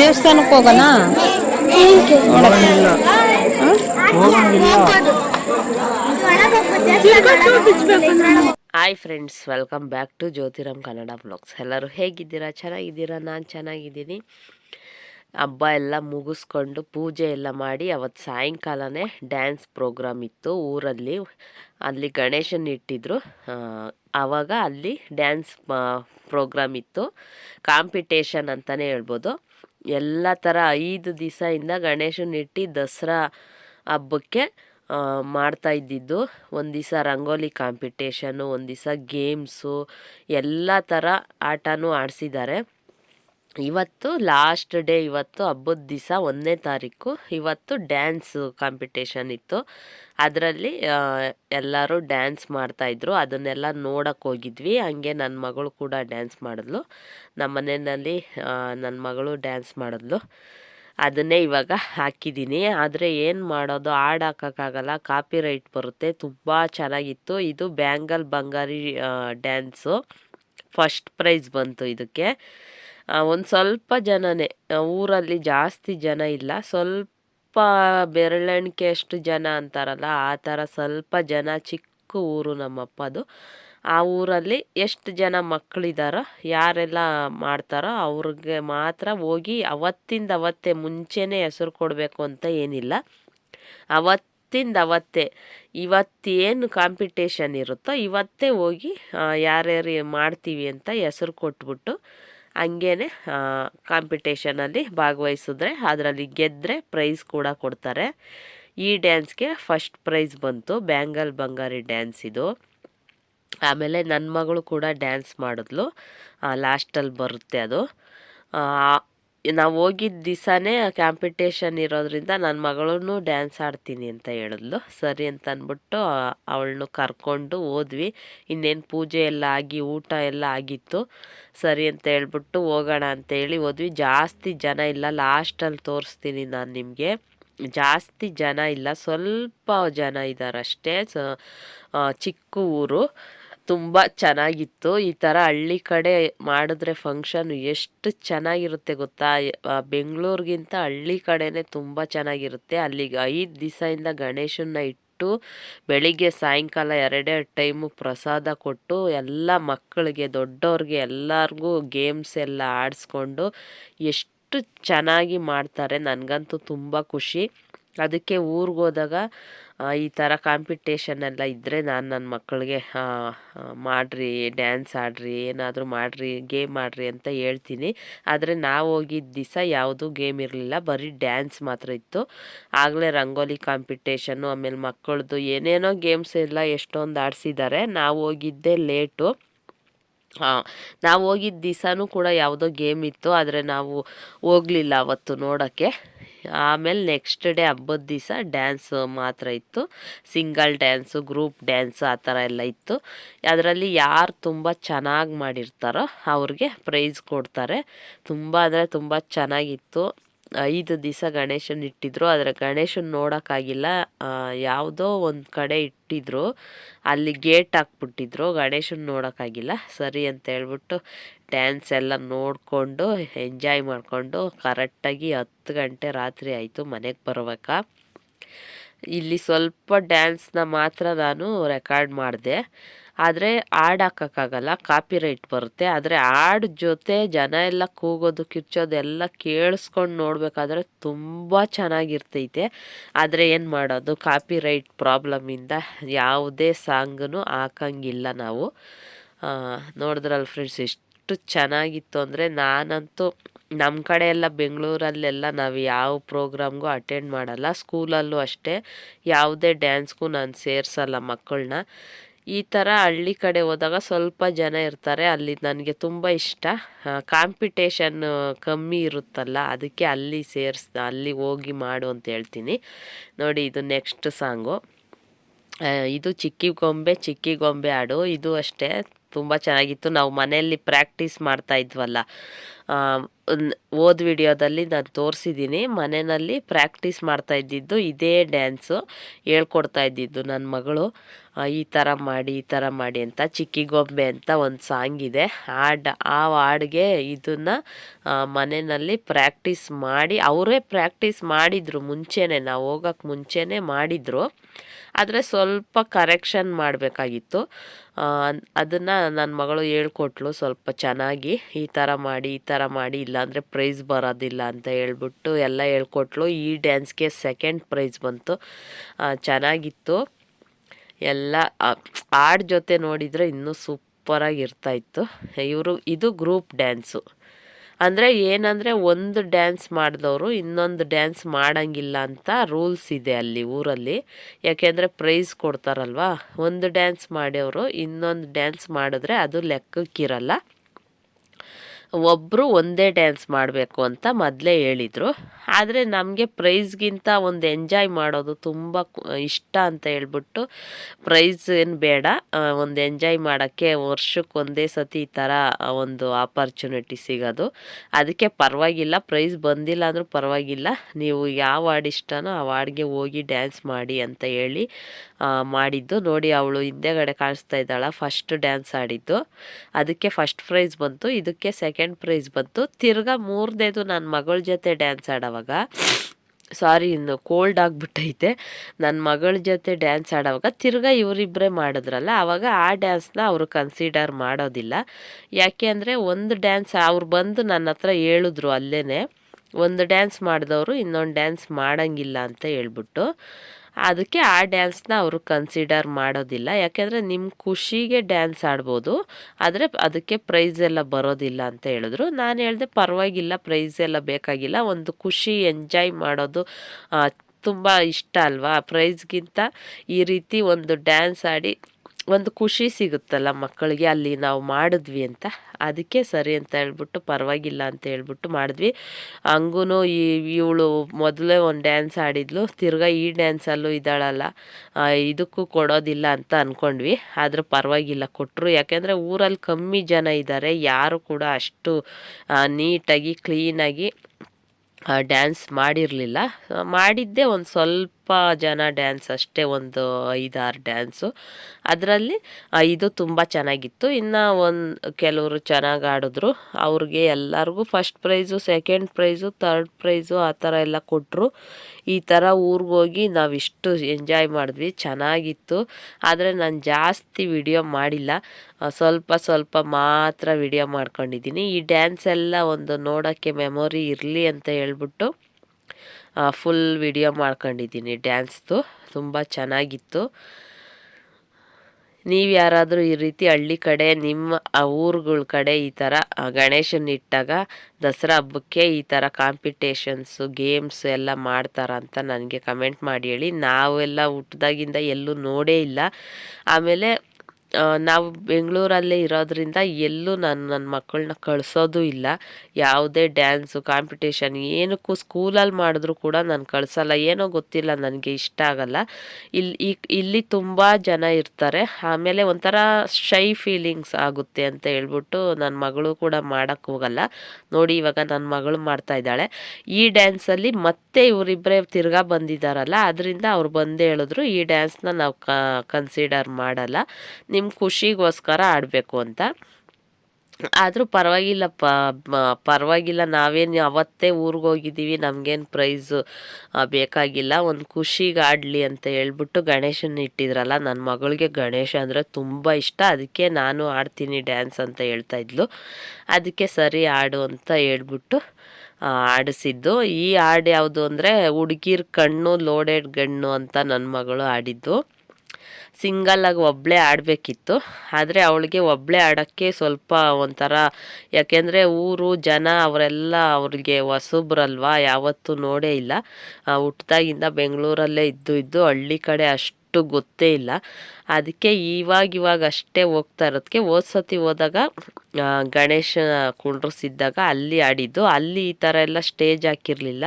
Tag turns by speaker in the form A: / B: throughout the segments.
A: ದೇವಸ್ಥಾನಕ್ಕೆ ಹೋಗೋಣ?
B: Hi friends, welcome back to Jyothiram Kannada blogs. ಎಲ್ಲರೂ ಹೇಗಿದ್ದೀರಾ? ಚೆನ್ನಾಗಿದ್ದೀರಾ? ನಾನು ಚೆನ್ನಾಗಿದ್ದೀನಿ. ಹಬ್ಬ ಎಲ್ಲ ಮುಗಿಸ್ಕೊಂಡು ಪೂಜೆ ಎಲ್ಲ ಮಾಡಿ ಅವತ್ತು ಸಾಯಂಕಾಲನೇ ಡ್ಯಾನ್ಸ್ ಪ್ರೋಗ್ರಾಮ್ ಇತ್ತು ಊರಲ್ಲಿ. ಅಲ್ಲಿ ಗಣೇಶನ್ ಇಟ್ಟಿದ್ರು. ಆವಾಗ ಅಲ್ಲಿ ಡ್ಯಾನ್ಸ್ ಪ್ರೋಗ್ರಾಮ್ ಇತ್ತು. ಕಾಂಪಿಟೇಷನ್ ಅಂತಲೇ ಹೇಳ್ಬೋದು. ಎಲ್ಲ ಥರ ಐದು ದಿವಸದಿಂದ ಗಣೇಶನ್ ಇಟ್ಟು ದಸರಾ ಹಬ್ಬಕ್ಕೆ ಮಾಡ್ತಾ ಇದ್ದಿದ್ದು. ಒಂದು ದಿವಸ ರಂಗೋಲಿ ಕಾಂಪಿಟೇಷನು ಒಂದು ದಿವಸ ಗೇಮ್ಸು ಎಲ್ಲ ಥರ ಆಟನೂ ಆಡಿಸಿದ್ದಾರೆ. ಇವತ್ತು ಲಾಸ್ಟ್ ಡೇ ಇವತ್ತು ಹಬ್ಬದ ದಿವಸ ಒಂದನೇ ತಾರೀಕು, ಇವತ್ತು ಡ್ಯಾನ್ಸ್ ಕಾಂಪಿಟೇಷನ್ ಇತ್ತು. ಅದರಲ್ಲಿ ಎಲ್ಲರೂ ಡ್ಯಾನ್ಸ್ ಮಾಡ್ತಾಯಿದ್ರು ಅದನ್ನೆಲ್ಲ ನೋಡಕ್ಕೆ ಹೋಗಿದ್ವಿ. ಹಂಗೆ ನನ್ನ ಮಗಳು ಕೂಡ ಡ್ಯಾನ್ಸ್ ಮಾಡಿದ್ಲು. ನಮ್ಮ ಮನೆಯಲ್ಲಿ ನನ್ನ ಮಗಳು ಡ್ಯಾನ್ಸ್ ಮಾಡಿದ್ಲು. ಅದನ್ನೇ ಇವಾಗ ಹಾಕಿದ್ದೀನಿ. ಆದರೆ ಏನು ಮಾಡೋದು? ಹಾಡು ಹಾಕೋಕ್ಕಾಗಲ್ಲ. ಕಾಪಿ ರೈಟ್ ಬರುತ್ತೆ. ತುಂಬ ಚೆನ್ನಾಗಿತ್ತು. ಇದು ಬ್ಯಾಂಗಲ್ ಬಂಗಾರಿ ಡ್ಯಾನ್ಸು ಫಸ್ಟ್ ಪ್ರೈಸ್ ಬಂತು ಇದಕ್ಕೆ. ಒಂದು ಸ್ವಲ್ಪ ಜನನೇ ಊರಲ್ಲಿ ಜಾಸ್ತಿ ಜನ ಇಲ್ಲ. ಸ್ವಲ್ಪ ಬೆರಳೆಣಿಕೆ ಅಷ್ಟು ಜನ ಅಂತಾರಲ್ಲ, ಆ ಥರ ಸ್ವಲ್ಪ ಜನ, ಚಿಕ್ಕ ಊರು ನಮ್ಮಪ್ಪದು ಆ ಊರಲ್ಲಿ ಎಷ್ಟು ಜನ ಮಕ್ಕಳಿದಾರೋ, ಯಾರೆಲ್ಲ ಮಾಡ್ತಾರೋ ಅವ್ರಿಗೆ ಮಾತ್ರ ಹೋಗಿ ಅವತ್ತಿಂದ ಅವತ್ತೇ ಮುಂಚೆನೇ ಹೆಸರು ಕೊಡಬೇಕು ಅಂತ ಏನಿಲ್ಲ. ಅವತ್ತಿಂದ ಅವತ್ತೇ, ಇವತ್ತೇನು ಕಾಂಪಿಟೇಷನ್ ಇರುತ್ತೋ ಇವತ್ತೇ ಹೋಗಿ ಯಾರ್ಯಾರು ಮಾಡ್ತೀವಿ ಅಂತ ಹೆಸರು ಕೊಟ್ಬಿಟ್ಟು ಹಂಗೇನೆ ಕಾಂಪಿಟೇಷನಲ್ಲಿ ಭಾಗವಹಿಸಿದ್ರೆ ಅದರಲ್ಲಿ ಗೆದ್ದರೆ ಪ್ರೈಸ್ ಕೂಡ ಕೊಡ್ತಾರೆ. ಈ ಡ್ಯಾನ್ಸ್ಗೆ ಫಸ್ಟ್ ಪ್ರೈಸ್ ಬಂತು ಬ್ಯಾಂಗಲ್ ಬಂಗಾರಿ ಡ್ಯಾನ್ಸ್ ಇದು. ಆಮೇಲೆ ನನ್ನ ಮಗಳು ಕೂಡ ಡ್ಯಾನ್ಸ್ ಮಾಡಿದ್ಲು. ಲಾಸ್ಟಲ್ಲಿ ಬರುತ್ತೆ ಅದು. ನಾವು ಹೋಗಿದ್ದ ದಿವಸನೇ ಕಾಂಪಿಟೇಷನ್ ಇರೋದ್ರಿಂದ ನನ್ನ ಮಗಳೂ ಡ್ಯಾನ್ಸ್ ಆಡ್ತೀನಿ ಅಂತ ಹೇಳಿದ್ಲು. ಸರಿ ಅಂತ ಅಂದ್ಬಿಟ್ಟು ಅವಳನ್ನು ಕರ್ಕೊಂಡು ಹೋದ್ವಿ. ಇನ್ನೇನು ಪೂಜೆ ಎಲ್ಲ ಆಗಿ, ಊಟ ಎಲ್ಲ ಆಗಿತ್ತು. ಸರಿ ಅಂತ ಹೇಳ್ಬಿಟ್ಟು ಹೋಗೋಣ ಅಂತೇಳಿ ಹೋದ್ವಿ. ಜಾಸ್ತಿ ಜನ ಇಲ್ಲ ಲಾಸ್ಟಲ್ಲಿ ತೋರಿಸ್ತೀನಿ ನಾನು ನಿಮಗೆ. ಜಾಸ್ತಿ ಜನ ಇಲ್ಲ, ಸ್ವಲ್ಪ ಜನ ಇದ್ದಾರಷ್ಟೇ ಚಿಕ್ಕ ಊರು. ತುಂಬ ಚೆನ್ನಾಗಿತ್ತು. ಈ ಥರ ಹಳ್ಳಿ ಕಡೆ ಮಾಡಿದ್ರೆ ಫಂಕ್ಷನ್ ಎಷ್ಟು ಚೆನ್ನಾಗಿರುತ್ತೆ ಗೊತ್ತಾ? ಬೆಂಗಳೂರಿಗಿಂತ ಹಳ್ಳಿ ಕಡೆನೇ ತುಂಬ ಚೆನ್ನಾಗಿರುತ್ತೆ. ಅಲ್ಲಿಗೆ ಐದು ದಿವಸದಿಂದ ಗಣೇಶನ್ನ ಇಟ್ಟು ಬೆಳಿಗ್ಗೆ ಸಾಯಂಕಾಲ ಎರಡೇ ಟೈಮು ಪ್ರಸಾದ ಕೊಟ್ಟು ಎಲ್ಲ ಮಕ್ಕಳಿಗೆ ದೊಡ್ಡವ್ರಿಗೆ ಎಲ್ಲರಿಗೂ ಗೇಮ್ಸ್ ಎಲ್ಲ ಆಡಿಸ್ಕೊಂಡು ಎಷ್ಟು ಚೆನ್ನಾಗಿ ಮಾಡ್ತಾರೆ. ನನಗಂತೂ ತುಂಬ ಖುಷಿ. ಅದಕ್ಕೆ ಊರಿಗೆ ಹೋದಾಗ ಈ ಥರ ಕಾಂಪಿಟೇಷನ್ ಎಲ್ಲ ಇದ್ದರೆ ನಾನು ನನ್ನ ಮಕ್ಕಳಿಗೆ ಮಾಡಿರಿ ಮಾಡ್ರಿ ಡ್ಯಾನ್ಸ್ ಆಡಿರಿ, ಏನಾದರೂ ಮಾಡಿರಿ ಗೇಮ್ ಆಡ್ರಿ ಅಂತ ಹೇಳ್ತೀನಿ. ಆದರೆ ನಾವು ಹೋಗಿದ್ದ ದಿವಸ ಯಾವುದೂ ಗೇಮ್ ಇರಲಿಲ್ಲ. ಬರೀ ಡ್ಯಾನ್ಸ್ ಮಾತ್ರ ಇತ್ತು. ಆಗಲೇ ರಂಗೋಲಿ ಕಾಂಪಿಟೇಷನ್ನು ಆಮೇಲೆ ಮಕ್ಕಳದು ಏನೇನೋ ಗೇಮ್ಸ್ ಎಲ್ಲ ಎಷ್ಟೊಂದು ಆಡಿಸಿದ್ದಾರೆ ನಾವು ಹೋಗಿದ್ದೇ ಲೇಟು ಹಾಂ ನಾವು ಹೋಗಿದ್ದ ದಿವಸನೂ ಕೂಡ ಯಾವುದೋ ಗೇಮ್ ಇತ್ತು. ಆದರೆ ನಾವು ಹೋಗಲಿಲ್ಲ ಅವತ್ತು ನೋಡೋಕ್ಕೆ. ಆಮೇಲೆ ನೆಕ್ಸ್ಟ್ ಡೇ ಹಬ್ಬದ ದಿವಸ ಡ್ಯಾನ್ಸ್ ಮಾತ್ರ ಇತ್ತು. ಸಿಂಗಲ್ ಡ್ಯಾನ್ಸು, ಗ್ರೂಪ್ ಡ್ಯಾನ್ಸು ಆ ಥರ ಎಲ್ಲ ಇತ್ತು. ಅದರಲ್ಲಿ ಯಾರು ತುಂಬ ಚೆನ್ನಾಗಿ ಮಾಡಿರ್ತಾರೋ ಅವ್ರಿಗೆ ಪ್ರೈಸ್ ಕೊಡ್ತಾರೆ. ತುಂಬ ಅಂದರೆ ತುಂಬ ಚೆನ್ನಾಗಿತ್ತು. ಐದು ದಿವಸ ಗಣೇಶನ ಇಟ್ಟಿದ್ರು. ಆದರೆ ಗಣೇಶನ ನೋಡೋಕ್ಕಾಗಿಲ್ಲ. ಯಾವುದೋ ಒಂದು ಕಡೆ ಇಟ್ಟಿದ್ರು. ಅಲ್ಲಿ ಗೇಟ್ ಹಾಕ್ಬಿಟ್ಟಿದ್ರು. ಗಣೇಶನ ನೋಡೋಕ್ಕಾಗಿಲ್ಲ. ಸರಿ ಅಂತ ಹೇಳ್ಬಿಟ್ಟು ಡ್ಯಾನ್ಸ್ ಎಲ್ಲ ನೋಡಿಕೊಂಡು ಎಂಜಾಯ್ ಮಾಡಿಕೊಂಡು ಕರೆಕ್ಟಾಗಿ ಹತ್ತು ಗಂಟೆ ರಾತ್ರಿ ಆಯಿತು ಮನೆಗೆ ಬರಬೇಕಾ ಇಲ್ಲಿ ಸ್ವಲ್ಪ ಡ್ಯಾನ್ಸ್ನ ಮಾತ್ರ ನಾನು ರೆಕಾರ್ಡ್ ಮಾಡಿದೆ. ಆದರೆ ಆಡ್ ಹಾಕೋಕ್ಕಾಗಲ್ಲ ಕಾಪಿ ರೈಟ್ ಬರುತ್ತೆ. ಆದರೆ ಆಡ್ ಜೊತೆ ಜನ ಎಲ್ಲ ಕೂಗೋದು ಕಿರ್ಚೋದು ಎಲ್ಲ ಕೇಳಿಸ್ಕೊಂಡು ನೋಡಬೇಕಾದ್ರೆ ತುಂಬ ಚೆನ್ನಾಗಿರ್ತೈತೆ. ಆದರೆ ಏನು ಮಾಡೋದು ಕಾಪಿ ರೈಟ್ ಪ್ರಾಬ್ಲಮಿಂದ ಯಾವುದೇ ಸಾಂಗನ್ನು ಹಾಕಂಗಿಲ್ಲ ನಾವು. ನೋಡಿದ್ರಲ್ಲ ಫ್ರೆಂಡ್ಸ್ ಎಷ್ಟು ಚೆನ್ನಾಗಿತ್ತು ಅಂದರೆ ನಾನಂತೂ ನಮ್ಮ ಕಡೆ ಎಲ್ಲ ಬೆಂಗಳೂರಲ್ಲೆಲ್ಲ ನಾವು ಯಾವ ಪ್ರೋಗ್ರಾಮ್ಗೂ ಅಟೆಂಡ್ ಮಾಡಲ್ಲ. ಸ್ಕೂಲಲ್ಲೂ ಅಷ್ಟೇ, ಯಾವುದೇ ಡ್ಯಾನ್ಸ್ಗೂ ನಾನು ಸೇರಿಸಲ್ಲ ಮಕ್ಕಳನ್ನ ಈ ಥರ ಹಳ್ಳಿ ಕಡೆ ಹೋದಾಗ ಸ್ವಲ್ಪ ಜನ ಇರ್ತಾರೆ. ಅಲ್ಲಿ ನನಗೆ ತುಂಬ ಇಷ್ಟ. ಕಾಂಪಿಟೇಷನ್ ಕಮ್ಮಿ ಇರುತ್ತಲ್ಲ, ಅದಕ್ಕೆ ಅಲ್ಲಿ ಸೇರಿಸ್, ಅಲ್ಲಿ ಹೋಗಿ ಮಾಡು ಅಂತ ಹೇಳ್ತೀನಿ. ನೋಡಿ, ಇದು ನೆಕ್ಸ್ಟ್ ಸಾಂಗು ಇದು ಚಿಕ್ಕಿ ಗೊಂಬೆ ಚಿಕ್ಕಿ ಗೊಂಬೆ ಹಾಡು. ಇದು ಅಷ್ಟೇ. ತುಂಬ ಚೆನ್ನಾಗಿತ್ತು. ನಾವು ಮನೆಯಲ್ಲಿ ಪ್ರಾಕ್ಟೀಸ್ ಮಾಡ್ತಾ ಇದ್ವಲ್ಲ. ಒಂದ್- ವಿಡಿಯೋದಲ್ಲಿ ನಾನು ತೋರಿಸಿದ್ದೀನಿ ಮನೆಯಲ್ಲಿ ಪ್ರಾಕ್ಟೀಸ್ ಮಾಡ್ತಾ ಇದ್ದಿದ್ದು ಇದೇ ಡ್ಯಾನ್ಸು ಹೇಳ್ಕೊಡ್ತಾ ಇದ್ದಿದ್ದು ನನ್ನ ಮಗಳು. ಈ ಥರ ಮಾಡಿ, ಈ ಥರ ಮಾಡಿ ಅಂತ, ಚಿಕ್ಕಿ ಗೊಂಬೆ ಅಂತ ಒಂದು ಸಾಂಗ್ ಇದೆ. ಹಾಡ್ ಆ ಹಾಡ್ಗೆ ಇದನ್ನು ಮನೆಯಲ್ಲಿ ಪ್ರಾಕ್ಟೀಸ್ ಮಾಡಿ, ಅವರೇ ಪ್ರಾಕ್ಟೀಸ್ ಮಾಡಿದರು ಮುಂಚೆನೇ, ನಾವು ಹೋಗೋಕ್ಕೆ ಮುಂಚೆನೇ ಮಾಡಿದರು. ಆದರೆ ಸ್ವಲ್ಪ ಕರೆಕ್ಷನ್ ಮಾಡಬೇಕಾಗಿತ್ತು. ಅದನ್ನು ನನ್ನ ಮಗಳು ಹೇಳ್ಕೊಟ್ಲು ಸ್ವಲ್ಪ ಚೆನ್ನಾಗಿ, ಈ ಥರ ಮಾಡಿ, ಈ ಥರ ಮಾಡಿ, ಇಲ್ಲಾಂದರೆ ಪ್ರೈಸ್ ಬರೋದಿಲ್ಲ ಅಂತ ಹೇಳ್ಬಿಟ್ಟು ಎಲ್ಲ ಹೇಳ್ಕೊಟ್ಲು. ಈ ಡ್ಯಾನ್ಸ್ಗೆ ಸೆಕೆಂಡ್ ಪ್ರೈಸ್ ಬಂತು. ಚೆನ್ನಾಗಿತ್ತು. ಎಲ್ಲ ಹಾಡ್ ಜೊತೆ ನೋಡಿದರೆ ಇನ್ನೂ ಸೂಪರಾಗಿ ಇರ್ತಾಯಿತ್ತು ಇವರು, ಇದು ಗ್ರೂಪ್ ಡ್ಯಾನ್ಸು ಅಂದರೆ ಏನಂದರೆ ಒಂದು ಡ್ಯಾನ್ಸ್ ಮಾಡಿದವರು ಇನ್ನೊಂದು ಡ್ಯಾನ್ಸ್ ಮಾಡೋಂಗಿಲ್ಲ ಅಂತ ರೂಲ್ಸ್ ಇದೆ ಅಲ್ಲಿ ಊರಲ್ಲಿ. ಯಾಕೆಂದರೆ ಪ್ರೈಸ್ ಕೊಡ್ತಾರಲ್ವಾ? ಒಂದು ಡ್ಯಾನ್ಸ್ ಮಾಡಿಯವರು ಇನ್ನೊಂದು ಡ್ಯಾನ್ಸ್ ಮಾಡಿದ್ರೆ ಅದು ಲೆಕ್ಕಕ್ಕಿರಲ್ಲ. ಒಬ್ಬರು ಒಂದೇ ಡ್ಯಾನ್ಸ್ ಮಾಡಬೇಕು ಅಂತ ಮೊದಲೇ ಹೇಳಿದರು. ಆದರೆ ನಮಗೆ ಪ್ರೈಸ್ಗಿಂತ ಒಂದು ಎಂಜಾಯ್ ಮಾಡೋದು ತುಂಬ ಇಷ್ಟ ಅಂತ ಹೇಳ್ಬಿಟ್ಟು ಪ್ರೈಸ್ ಏನು ಬೇಡ. ಒಂದು ಎಂಜಾಯ್ ಮಾಡೋಕ್ಕೆ ವರ್ಷಕ್ಕೆ ಒಂದೇ ಸತಿ ಈ ಥರ ಒಂದು ಆಪರ್ಚುನಿಟಿ ಸಿಗೋದು. ಅದಕ್ಕೆ ಪರವಾಗಿಲ್ಲ, ಪ್ರೈಸ್ ಬಂದಿಲ್ಲ ಅಂದರೂ ಪರವಾಗಿಲ್ಲ. ನೀವು ಯಾವ ಹಾಡು ಇಷ್ಟನೋ ಆ ಹಾಡಿಗೆ ಹೋಗಿ ಡ್ಯಾನ್ಸ್ ಮಾಡಿ ಅಂತ ಹೇಳಿ ಮಾಡಿದ್ದು. ನೋಡಿ ಅವಳು ಹಿಂದೆಗಡೆ ಕಾಣಿಸ್ತಾ ಇದ್ದಾಳ, ಫಸ್ಟ್ ಡ್ಯಾನ್ಸ್ ಆಡಿದ್ದು. ಅದಕ್ಕೆ ಫಸ್ಟ್ ಪ್ರೈಸ್ ಬಂತು. ಇದಕ್ಕೆ ಸೆಕೆಂಡ್ ಪ್ರೈಸ್ ಬಂತು. ತಿರ್ಗಾ ಮೂರನೇದು ನನ್ನ ಮಗಳ ಜೊತೆ ಡ್ಯಾನ್ಸ್ ಆಡೋವಾಗ ಸಾರಿ ಇನ್ನು ಕೋಲ್ಡ್ ಆಗಿಬಿಟ್ಟೈತೆ. ನನ್ನ ಮಗಳ ಜೊತೆ ಡ್ಯಾನ್ಸ್ ಆಡೋವಾಗ ತಿರ್ಗಾ ಇವರಿಬ್ಬರೇ ಮಾಡಿದ್ರಲ್ಲ ಆವಾಗ ಆ ಡ್ಯಾನ್ಸ್ನ ಅವರು ಕನ್ಸಿಡರ್ ಮಾಡೋದಿಲ್ಲ. ಯಾಕೆ ಅಂದರೆ ಒಂದು ಡ್ಯಾನ್ಸ್ ಅವ್ರು ಬಂದು ನನ್ನ ಹತ್ರ ಹೇಳಿದ್ರು ಅಲ್ಲೇ ಒಂದು ಡ್ಯಾನ್ಸ್ ಮಾಡಿದವರು ಇನ್ನೊಂದು ಡ್ಯಾನ್ಸ್ ಮಾಡೋಂಗಿಲ್ಲ ಅಂತ ಹೇಳ್ಬಿಟ್ಟು. ಅದಕ್ಕೆ ಆ ಡ್ಯಾನ್ಸ್ನ ಅವರು ಕನ್ಸಿಡರ್ ಮಾಡೋದಿಲ್ಲ. ಯಾಕೆಂದರೆ ನಿಮ್ಮ ಖುಷಿಗೆ ಡ್ಯಾನ್ಸ್ ಆಡ್ಬೋದು. ಆದರೆ ಅದಕ್ಕೆ ಪ್ರೈಸ್ ಎಲ್ಲ ಬರೋದಿಲ್ಲ ಅಂತ ಹೇಳಿದ್ರು. ನಾನು ಹೇಳಿದೆ ಪರವಾಗಿಲ್ಲ ಪ್ರೈಸ್ ಎಲ್ಲ ಬೇಕಾಗಿಲ್ಲ. ಒಂದು ಖುಷಿ ಎಂಜಾಯ್ ಮಾಡೋದು ತುಂಬ ಇಷ್ಟ ಅಲ್ವಾ? ಪ್ರೈಸ್ಗಿಂತ ಈ ರೀತಿ ಒಂದು ಡ್ಯಾನ್ಸ್ ಆಡಿ ಒಂದು ಖುಷಿ ಸಿಗುತ್ತಲ್ಲ ಮಕ್ಕಳಿಗೆ, ಅಲ್ಲಿ ನಾವು ಮಾಡಿದ್ವಿ ಅಂತ. ಅದಕ್ಕೆ ಸರಿ ಅಂತ ಹೇಳ್ಬಿಟ್ಟು ಪರವಾಗಿಲ್ಲ ಅಂತ ಹೇಳ್ಬಿಟ್ಟು ಮಾಡಿದ್ವಿ. ಹಂಗೂ ಈ ಇವಳು ಮೊದಲೇ ಒಂದು ಡ್ಯಾನ್ಸ್ ಆಡಿದ್ಲು. ತಿರ್ಗಾ ಈ ಡ್ಯಾನ್ಸಲ್ಲೂ ಇದ್ದಾಳಲ್ಲ. ಇದಕ್ಕೂ ಕೊಡೋದಿಲ್ಲ ಅಂತ ಅಂದ್ಕೊಂಡ್ವಿ ಆದರೆ ಪರವಾಗಿಲ್ಲ ಕೊಟ್ಟರು ಯಾಕೆಂದರೆ ಊರಲ್ಲಿ ಕಮ್ಮಿ ಜನ ಇದ್ದಾರೆ ಯಾರು ಕೂಡ ಅಷ್ಟು ನೀಟಾಗಿ ಕ್ಲೀನಾಗಿ ಡ್ಯಾನ್ಸ್ ಮಾಡಿರಲಿಲ್ಲ. ಮಾಡಿದ್ದೆ ಒಂದು ಸ್ವಲ್ಪ ಜನ ಡ್ಯಾನ್ಸ್ ಅಷ್ಟೇ ಒಂದು ಐದಾರು ಡ್ಯಾನ್ಸು ಅದರಲ್ಲಿ ಇದು ತುಂಬ ಚೆನ್ನಾಗಿತ್ತು. ಇನ್ನು ಒಂದು ಕೆಲವರು ಚೆನ್ನಾಗಿ ಆಡಿದ್ರು. ಅವ್ರಿಗೆ ಎಲ್ಲರಿಗೂ first prize second prize third prize ಆ ಥರ ಎಲ್ಲ ಕೊಟ್ಟರು ಈ ಥರ ಊರಿಗೆ ಹೋಗಿ ನಾವು ಇಷ್ಟು ಎಂಜಾಯ್ ಮಾಡಿದ್ವಿ. ಚೆನ್ನಾಗಿತ್ತು. ಆದರೆ ನಾನು ಜಾಸ್ತಿ ವಿಡಿಯೋ ಮಾಡಿಲ್ಲ. ಸ್ವಲ್ಪ ಸ್ವಲ್ಪ ಮಾತ್ರ ವಿಡಿಯೋ ಮಾಡ್ಕೊಂಡಿದ್ದೀನಿ ಈ ಡ್ಯಾನ್ಸ್ ಎಲ್ಲ ಒಂದು ನೋಡೋಕ್ಕೆ ಮೆಮೊರಿ ಇರಲಿ ಅಂತ ಹೇಳ್ಬಿಟ್ಟು ಫುಲ್ ವಿಡಿಯೋ ಮಾಡ್ಕೊಂಡಿದ್ದೀನಿ. ಡ್ಯಾನ್ಸ್ದು ತುಂಬ ಚೆನ್ನಾಗಿತ್ತು. ನೀವು ಯಾರಾದರೂ ಈ ರೀತಿ ಹಳ್ಳಿ ಕಡೆ, ನಿಮ್ಮ ಊರುಗಳ ಕಡೆ ಈ ಥರ ಗಣೇಶನ ಇಟ್ಟಾಗ ದಸರಾ ಹಬ್ಬಕ್ಕೆ ಈ ಥರ ಕಾಂಪಿಟೇಷನ್ಸು ಗೇಮ್ಸ್ ಎಲ್ಲ ಮಾಡ್ತಾರ ಅಂತ ನನಗೆ ಕಮೆಂಟ್ ಮಾಡಿ ಹೇಳಿ. ನಾವೆಲ್ಲ ಹುಟ್ದಾಗಿಂದ ಎಲ್ಲೂ ನೋಡೇ ಇಲ್ಲ. ಆಮೇಲೆ ನಾವು ಬೆಂಗಳೂರಲ್ಲೇ ಇರೋದ್ರಿಂದ ಎಲ್ಲೂ ನಾನು ನನ್ನ ಮಕ್ಕಳನ್ನ ಕಳಿಸೋದು ಇಲ್ಲ. ಯಾವುದೇ ಡ್ಯಾನ್ಸು, ಕಾಂಪಿಟೇಷನ್, ಏನಕ್ಕೂ ಸ್ಕೂಲಲ್ಲಿ ಮಾಡಿದ್ರು ಕೂಡ ನಾನು ಕಳಿಸಲ್ಲ. ಏನೋ ಗೊತ್ತಿಲ್ಲ, ನನಗೆ ಇಷ್ಟ ಆಗಲ್ಲ. ಇಲ್ಲಿ ಇಲ್ಲಿ ತುಂಬ ಜನ ಇರ್ತಾರೆ. ಆಮೇಲೆ ಒಂಥರ ಶೈ ಫೀಲಿಂಗ್ಸ್ ಆಗುತ್ತೆ ಅಂತ ಹೇಳ್ಬಿಟ್ಟು ನನ್ನ ಮಗಳು ಕೂಡ ಮಾಡೋಕ್ಕೆ ಹೋಗಲ್ಲ. ನೋಡಿ, ಇವಾಗ ನನ್ನ ಮಗಳು ಮಾಡ್ತಾ ಇದ್ದಾಳೆ. ಈ ಡ್ಯಾನ್ಸಲ್ಲಿ ಮತ್ತೆ ಇವರಿಬ್ಬರೇ ತಿರ್ಗಾ ಬಂದಿದ್ದಾರಲ್ಲ ಅದರಿಂದ ಅವ್ರು ಬಂದು ಹೇಳಿದ್ರು, ಈ ಡ್ಯಾನ್ಸ್ನ ನಾವು ಕನ್ಸಿಡರ್ ಮಾಡಲ್ಲ. ನಿಮ್ಮ ಖುಷಿಗೋಸ್ಕರ ಆಡಬೇಕು ಅಂತ. ಆದರೂ ಪರವಾಗಿಲ್ಲ ಪ ಪರವಾಗಿಲ್ಲ. ನಾವೇನು ಅವತ್ತೇ ಊರಿಗೆ ಹೋಗಿದ್ದೀವಿ, ನಮಗೇನು ಪ್ರೈಸು ಬೇಕಾಗಿಲ್ಲ. ಒಂದು ಖುಷಿಗೆ ಆಡಲಿ ಅಂತ ಹೇಳ್ಬಿಟ್ಟು ಗಣೇಶನ ಇಟ್ಟಿದ್ರಲ್ಲ ನನ್ನ ಮಗಳಿಗೆ ಗಣೇಶ ಅಂದರೆ ತುಂಬ ಇಷ್ಟ. ಅದಕ್ಕೆ ನಾನು ಆಡ್ತೀನಿ ಡ್ಯಾನ್ಸ್ ಅಂತ ಹೇಳ್ತಾ ಇದ್ಲು. ಅದಕ್ಕೆ ಸರಿ ಆಡು ಅಂತ ಹೇಳ್ಬಿಟ್ಟು ಆಡಿಸಿದ್ದು. ಈ ಹಾಡು ಯಾವುದು ಅಂದರೆ, ಹುಡುಗಿರ್ ಕಣ್ಣು, ಲೋಡೆಡ್ ಗಣ್ಣು ಅಂತ ನನ್ನ ಮಗಳು ಆಡಿದ್ದು ಸಿಂಗಲ್ಲಾಗಿ ಒಬ್ಬಳೇ ಆಡಬೇಕಿತ್ತು. ಆದರೆ ಅವಳಿಗೆ ಒಬ್ಬಳೇ ಆಡೋಕ್ಕೆ ಸ್ವಲ್ಪ ಒಂಥರ, ಯಾಕೆಂದರೆ ಊರು ಜನ ಅವರೆಲ್ಲ ಅವ್ರಿಗೆ ಹೊಸಬ್ರಲ್ವಾ? ಯಾವತ್ತೂ ನೋಡೇ ಇಲ್ಲ. ಹುಟ್ಟಿದಾಗಿಂದ ಹುಟ್ದಾಗಿಂದ ಬೆಂಗಳೂರಲ್ಲೇ ಇದ್ದು ಇದ್ದು ಹಳ್ಳಿ ಕಡೆ ಅಷ್ಟು ಗೊತ್ತೇ ಇಲ್ಲ. ಅದಕ್ಕೆ ಇವಾಗ ಇವಾಗ ಅಷ್ಟೇ ಹೋಗ್ತಾ ಇರೋದಕ್ಕೆ ಹೋದ ಸತಿ ಹೋದಾಗ ಗಣೇಶ ಕುಂಡ್ರಿಸಿದ್ದಾಗ ಅಲ್ಲಿ ಆಡಿದ್ದು. ಅಲ್ಲಿ ಈ ಥರ ಎಲ್ಲ ಸ್ಟೇಜ್ ಹಾಕಿರಲಿಲ್ಲ.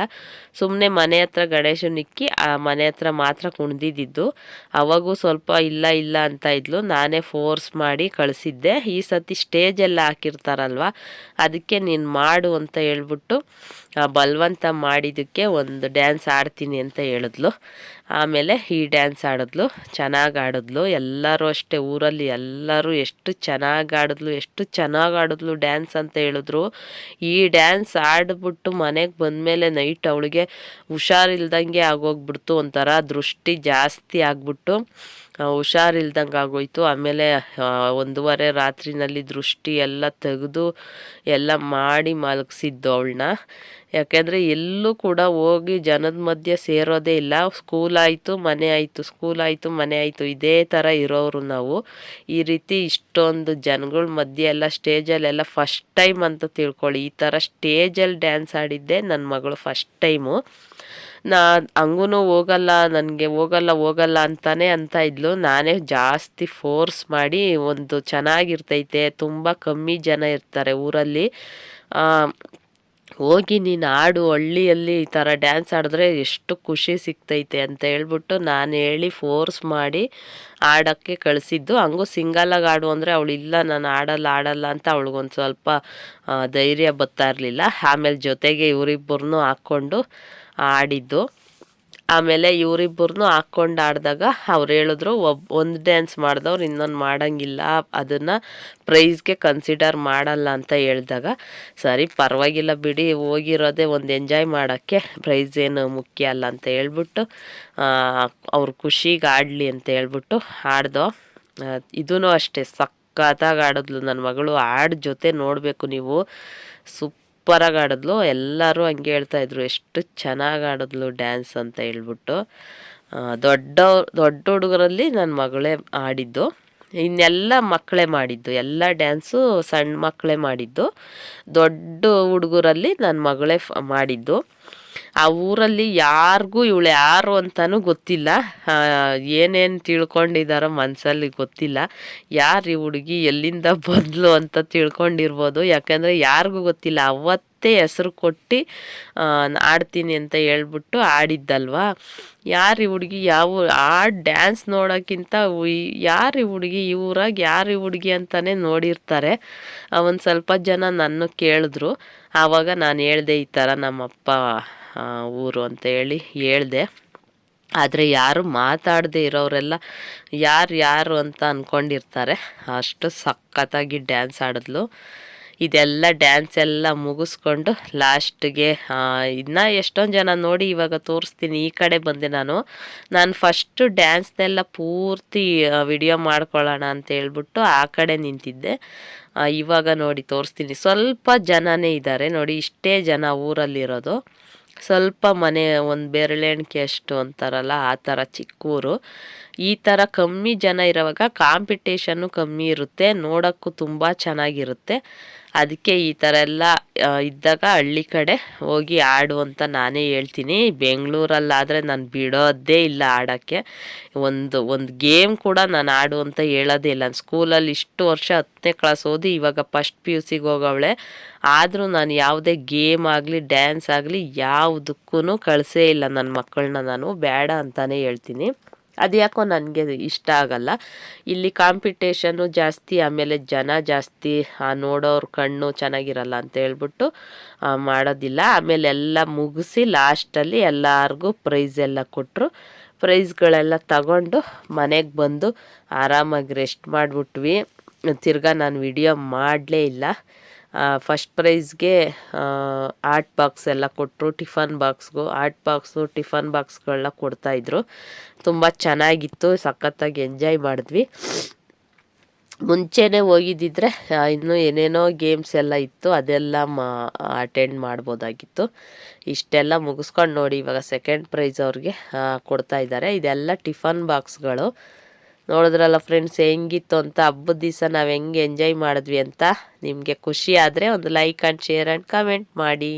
B: ಸುಮ್ಮನೆ ಮನೆ ಹತ್ರ ಗಣೇಶನ ಇಕ್ಕಿ ಆ, ಮನೆ ಹತ್ರ ಮಾತ್ರ ಕುಣ್ದಿದ್ದು ಅವಾಗೂ ಸ್ವಲ್ಪ ಇಲ್ಲ ಇಲ್ಲ ಅಂತ ಇದ್ಲು. ನಾನೇ ಫೋರ್ಸ್ ಮಾಡಿ ಕಳಿಸಿದ್ದೆ. ಈ ಸತಿ ಸ್ಟೇಜೆಲ್ಲ ಹಾಕಿರ್ತಾರಲ್ವ? ಅದಕ್ಕೆ ನೀನು ಮಾಡು ಅಂತ ಹೇಳ್ಬಿಟ್ಟು ಬಲವಂತ ಮಾಡಿದ್ದಕ್ಕೆ ಒಂದು ಡ್ಯಾನ್ಸ್ ಆಡ್ತೀನಿ ಅಂತ ಹೇಳಿದ್ಲು. ಆಮೇಲೆ ಈ ಡ್ಯಾನ್ಸ್ ಆಡಿದ್ಲು, ಚೆನ್ನಾಗಿ ಆಡಿದ್ಲು. ಎಲ್ಲರೂ ಅಷ್ಟೇ ಊರಲ್ಲಿ ಎಲ್ಲರೂ ಎಷ್ಟು ಚೆನ್ನಾಗಿ ಆಡಿದ್ಲು, ಎಷ್ಟು ಚೆನ್ನಾಗಿ ಆಡಿದ್ಲು ಡ್ಯಾನ್ಸ್ ಅಂತ ಹೇಳಿದ್ರು. ಈ ಡ್ಯಾನ್ಸ್ ಆಡಿಬಿಟ್ಟು ಮನೆಗೆ ಬಂದಮೇಲೆ ನೈಟ್ ಅವಳಿಗೆ ಹುಷಾರಿಲ್ದಂಗೆ ಆಗೋಗ್ಬಿಡ್ತು ಒಂಥರ, ದೃಷ್ಟಿ ಜಾಸ್ತಿ ಆಗ್ಬಿಟ್ಟು. ಹುಷಾರಿಲ್ದಂಗೆ ಆಗೋಯ್ತು. ಆಮೇಲೆ ಒಂದೂವರೆ ರಾತ್ರಿನಲ್ಲಿ ದೃಷ್ಟಿ ಎಲ್ಲ ತೆಗೆದು ಎಲ್ಲ ಮಾಡಿ ಮಲಗಿಸಿದ್ದು ಅವಳನ್ನ ಯಾಕೆಂದರೆ ಎಲ್ಲೂ ಕೂಡ ಹೋಗಿ ಜನದ ಮಧ್ಯೆ ಸೇರೋದೇ ಇಲ್ಲ. ಸ್ಕೂಲ್ ಆಯಿತು, ಮನೆ ಆಯಿತು, ಸ್ಕೂಲ್ ಆಯಿತು, ಮನೆ ಆಯಿತು. ಇದೇ ಥರ ಇರೋರು ನಾವು. ಈ ರೀತಿ ಇಷ್ಟೊಂದು ಜನಗಳ ಮಧ್ಯೆ ಎಲ್ಲ ಸ್ಟೇಜಲ್ಲೆಲ್ಲ ಫಸ್ಟ್ ಟೈಮ್ ಅಂತ ತಿಳ್ಕೊಳ್ಳಿ. ಈ ಥರ ಸ್ಟೇಜಲ್ಲಿ ಡ್ಯಾನ್ಸ್ ಆಡಿದ್ದೆ ನನ್ನ ಮಗಳು ಫಸ್ಟ್ ಟೈಮು. ನಾ ಹಂಗೂ ಹೋಗಲ್ಲ, ನನಗೆ ಹೋಗಲ್ಲ ಹೋಗಲ್ಲ ಅಂತಾನೆ ಅಂತ ಇದ್ಲು. ನಾನೇ ಜಾಸ್ತಿ ಫೋರ್ಸ್ ಮಾಡಿ ಒಂದು ಚೆನ್ನಾಗಿರ್ತೈತೆ, ತುಂಬ ಕಮ್ಮಿ ಜನ ಇರ್ತಾರೆ ಊರಲ್ಲಿ. ಹೋಗಿ ನೀನು ಆಡು, ಹಳ್ಳಿಯಲ್ಲಿ ಈ ಥರ ಡ್ಯಾನ್ಸ್ ಆಡಿದ್ರೆ ಎಷ್ಟು ಖುಷಿ ಸಿಗ್ತೈತೆ ಅಂತ ಹೇಳ್ಬಿಟ್ಟು ನಾನು ಹೇಳಿ ಫೋರ್ಸ್ ಮಾಡಿ ಆಡೋಕ್ಕೆ ಕಳಿಸಿದ್ದು. ಹಂಗೂ ಸಿಂಗಲಾಗಿ ಆಡು ಅಂದರೆ ಅವಳು ಇಲ್ಲ, ನಾನು ಆಡಲ್ಲ ಆಡಲ್ಲ ಅಂತ ಅವಳಿಗೊಂದು ಸ್ವಲ್ಪ ಧೈರ್ಯ ಬರ್ತಾ ಇರಲಿಲ್ಲ. ಆಮೇಲೆ ಜೊತೆಗೆ ಇವರಿಬ್ಬರನ್ನೂ ಹಾಕ್ಕೊಂಡು ಆಡಿದ್ದು. ಆಮೇಲೆ ಇವರಿಬ್ಬರನ್ನೂ ಹಾಕ್ಕೊಂಡು ಆಡಿದಾಗ ಅವ್ರು ಹೇಳಿದ್ರು, ಒಬ್, ಒಂದು ಡ್ಯಾನ್ಸ್ ಮಾಡಿದವ್ರು ಇನ್ನೊಂದು ಮಾಡೋಂಗಿಲ್ಲ, ಅದನ್ನು ಪ್ರೈಸ್ಗೆ ಕನ್ಸಿಡರ್ ಮಾಡಲ್ಲ ಅಂತ ಹೇಳಿದಾಗ, ಸರಿ, ಪರವಾಗಿಲ್ಲ ಬಿಡಿ, ಹೋಗಿರೋದೇ ಒಂದು ಎಂಜಾಯ್ ಮಾಡೋಕ್ಕೆ ಪ್ರೈಸ್ ಏನು ಮುಖ್ಯ ಅಲ್ಲ ಅಂತ ಹೇಳ್ಬಿಟ್ಟು ಅವ್ರ ಖುಷಿಗೆ ಆಡಲಿ ಅಂತ ಹೇಳ್ಬಿಟ್ಟು ಆಡ್ದೋ. ಇದೂ ಅಷ್ಟೇ ಸಕ್ಕತ್ತಾಗಿ ಆಡಿದ್ಲು ನನ್ನ ಮಗಳು. ಹಾಡು ಜೊತೆ ನೋಡಬೇಕು ನೀವು. ಸೂಪ್ ಸೂಪರಾಗಿ ಆಡಿದ್ಲು. ಎಲ್ಲರೂ ಹಂಗೆ ಹೇಳ್ತಾಯಿದ್ರು ಎಷ್ಟು ಚೆನ್ನಾಗಿ ಆಡಿದ್ಲು ಡ್ಯಾನ್ಸ್ ಅಂತ ಹೇಳ್ಬಿಟ್ಟು. ದೊಡ್ಡ ದೊಡ್ಡ ಹುಡುಗರಲ್ಲಿ ನನ್ನ ಮಗಳೇ ಆಡಿದ್ದು. ಇನ್ನೆಲ್ಲ ಮಕ್ಕಳೇ ಮಾಡಿದ್ದು. ಎಲ್ಲ ಡ್ಯಾನ್ಸು ಸಣ್ಣ ಮಕ್ಕಳೇ ಮಾಡಿದ್ದು. ದೊಡ್ಡ ಹುಡುಗರಲ್ಲಿ ನನ್ನ ಮಗಳೇ ಮಾಡಿದ್ದು. ಆ ಊರಲ್ಲಿ ಯಾರಿಗೂ ಇವಳು ಯಾರು ಅಂತಲೂ ಗೊತ್ತಿಲ್ಲ. ಏನೇನು ತಿಳ್ಕೊಂಡಿದ್ದಾರೋ ಮನಸ್ಸಲ್ಲಿ ಗೊತ್ತಿಲ್ಲ. ಯಾರು ಈ ಹುಡುಗಿ ಎಲ್ಲಿಂದ ಬಂದ್ಲು ಅಂತ ತಿಳ್ಕೊಂಡಿರ್ಬೋದು. ಯಾಕಂದರೆ ಯಾರಿಗೂ ಗೊತ್ತಿಲ್ಲ. ಅವತ್ತೇ ಹೆಸರು ಕೊಟ್ಟು ಆಡ್ತೀನಿ ಅಂತ ಹೇಳ್ಬಿಟ್ಟು ಆಡಿದ್ದಲ್ವಾ? ಯಾರು ಈ ಹುಡುಗಿ ಯಾವ ಆ ಡ್ಯಾನ್ಸ್ ನೋಡೋಕ್ಕಿಂತ ಯಾರು ಈ ಹುಡುಗಿ, ಈ ಊರಾಗ ಯಾರು ಈ ಹುಡುಗಿ ಅಂತಲೇ ನೋಡಿರ್ತಾರೆ. ಒಂದು ಸ್ವಲ್ಪ ಜನ ನನ್ನ ಕೇಳಿದ್ರು. ಆವಾಗ ನಾನು ಹೇಳಿದೆ ಈ ಥರ ನಮ್ಮಪ್ಪ ಊರು ಅಂತ ಹೇಳಿ ಹೇಳಿದೆ. ಆದರೆ ಯಾರು ಮಾತಾಡದೆ ಇರೋರೆಲ್ಲ ಯಾರು ಯಾರು ಅಂತ ಅಂದ್ಕೊಂಡಿರ್ತಾರೆ ಅಷ್ಟು ಸಖತ್ತಾಗಿ ಡ್ಯಾನ್ಸ್ ಆಡಿದ್ಲು. ಇದೆಲ್ಲ ಡ್ಯಾನ್ಸ್ ಎಲ್ಲ ಮುಗಿಸ್ಕೊಂಡು ಲಾಸ್ಟ್ಗೆ ಇನ್ನೂ ಎಷ್ಟೊಂದು ಜನ ನೋಡಿ ಇವಾಗ ತೋರಿಸ್ತೀನಿ, ಈ ಕಡೆ ಬಂದೆ ನಾನು. ನಾನು ಫಸ್ಟು ಡ್ಯಾನ್ಸ್ನೆಲ್ಲ ಪೂರ್ತಿ ವಿಡಿಯೋ ಮಾಡ್ಕೊಳ್ಳೋಣ ಅಂತ ಹೇಳ್ಬಿಟ್ಟು ಆ ಕಡೆ ನಿಂತಿದ್ದೆ. ಇವಾಗ ನೋಡಿ ತೋರಿಸ್ತೀನಿ. ಸ್ವಲ್ಪ ಜನನೇ ಇದ್ದಾರೆ ನೋಡಿ, ಇಷ್ಟೇ ಜನ ಊರಲ್ಲಿರೋದು. ಸ್ವಲ್ಪ ಮನೆ ಒಂದು ಬೆರಳೆಣಿಕೆ ಅಷ್ಟು ಅಂತಾರಲ್ಲ ಆ ಥರ ಚಿಕ್ಕೂರು. ಈ ಥರ ಕಮ್ಮಿ ಜನ ಇರುವಾಗ ಕಾಂಪಿಟೇಷನ್ನು ಕಮ್ಮಿ ಇರುತ್ತೆ, ನೋಡೋಕ್ಕೂ ತುಂಬ ಚೆನ್ನಾಗಿರುತ್ತೆ. ಅದಕ್ಕೆ ಈ ಥರ ಎಲ್ಲ ಇದ್ದಾಗ ಹಳ್ಳಿ ಕಡೆ ಹೋಗಿ ಆಡು ಅಂತ ನಾನೇ ಹೇಳ್ತೀನಿ. ಬೆಂಗಳೂರಲ್ಲಾದರೆ ನಾನು ಬಿಡೋದೇ ಇಲ್ಲ ಆಡೋಕ್ಕೆ. ಒಂದು ಒಂದು ಗೇಮ್ ಕೂಡ ನಾನು ಆಡು ಅಂತ ಹೇಳೋದೇ ಇಲ್ಲ. ಸ್ಕೂಲಲ್ಲಿ ಇಷ್ಟು ವರ್ಷ ಹತ್ತನೇ ಕ್ಲಾಸ್ ಓದಿ ಇವಾಗ ಫಸ್ಟ್ ಪಿ ಯು ಸಿಗೆ ಹೋಗವಳೆ. ಆದರೂ ನಾನು ಯಾವುದೇ ಗೇಮ್ ಆಗಲಿ ಡ್ಯಾನ್ಸ್ ಆಗಲಿ ಯಾವುದಕ್ಕೂ ಕಳಿಸೇ ಇಲ್ಲ ನನ್ನ ಮಕ್ಕಳನ್ನ ನಾನು. ಬೇಡ ಅಂತಲೇ ಹೇಳ್ತೀನಿ. ಅದು ಯಾಕೋ ನನಗೆ ಇಷ್ಟ ಆಗಲ್ಲ. ಇಲ್ಲಿ ಕಾಂಪಿಟೇಷನ್ನು ಜಾಸ್ತಿ, ಆಮೇಲೆ ಜನ ಜಾಸ್ತಿ, ಆ, ನೋಡೋರ ಕಣ್ಣು ಚೆನ್ನಾಗಿರಲ್ಲ ಅಂತ ಹೇಳ್ಬಿಟ್ಟು ಮಾಡೋದಿಲ್ಲ. ಆಮೇಲೆ ಎಲ್ಲ ಮುಗಿಸಿ ಲಾಸ್ಟಲ್ಲಿ ಎಲ್ಲರಿಗೂ ಪ್ರೈಸ್ ಎಲ್ಲ ಕೊಟ್ಟರು ಪ್ರೈಸ್ಗಳೆಲ್ಲ ತಗೊಂಡು ಮನೆಗೆ ಬಂದು ಆರಾಮಾಗಿ ರೆಸ್ಟ್ ಮಾಡಿಬಿಟ್ವಿ. ತಿರ್ಗಾ ನಾನು ವಿಡಿಯೋ ಮಾಡಲೇ ಇಲ್ಲ. ಫಸ್ಟ್ ಪ್ರೈಸ್ಗೆ ಆರ್ಟ್ ಬಾಕ್ಸ್ ಎಲ್ಲ ಕೊಟ್ಟರು ಟಿಫನ್ ಬಾಕ್ಸ್ಗೂ ಆರ್ಟ್ ಬಾಕ್ಸು ಟಿಫನ್ ಬಾಕ್ಸ್ಗಳನ್ನ ಕೊಡ್ತಾಯಿದ್ರು ತುಂಬ ಚೆನ್ನಾಗಿತ್ತು, ಸಖತ್ತಾಗಿ ಎಂಜಾಯ್ ಮಾಡಿದ್ವಿ. ಮುಂಚೆನೇ ಹೋಗಿದ್ದಿದ್ರೆ ಇನ್ನೂ ಏನೇನೋ ಗೇಮ್ಸ್ ಎಲ್ಲ ಇತ್ತು, ಅದೆಲ್ಲ ಮಾ ಅಟೆಂಡ್ ಮಾಡ್ಬೋದಾಗಿತ್ತು. ಇಷ್ಟೆಲ್ಲ ಮುಗಿಸ್ಕೊಂಡು ನೋಡಿ, ಇವಾಗ ಸೆಕೆಂಡ್ ಪ್ರೈಸ್ ಅವ್ರಿಗೆ ಕೊಡ್ತಾ ಇದ್ದಾರೆ. ಇದೆಲ್ಲ ಟಿಫನ್ ಬಾಕ್ಸ್ಗಳು ನೋಡಿದ್ರಲ್ಲ ಫ್ರೆಂಡ್ಸ್ ಹೆಂಗಿತ್ತು ಅಂತ ಹಬ್ಬದ ದಿವಸ ನಾವು ಹೆಂಗೆ ಎಂಜಾಯ್ ಮಾಡಿದ್ವಿ ಅಂತ ನಿಮಗೆ ಖುಷಿ ಆದರೆ ಒಂದು like and share and comment ಮಾಡಿ.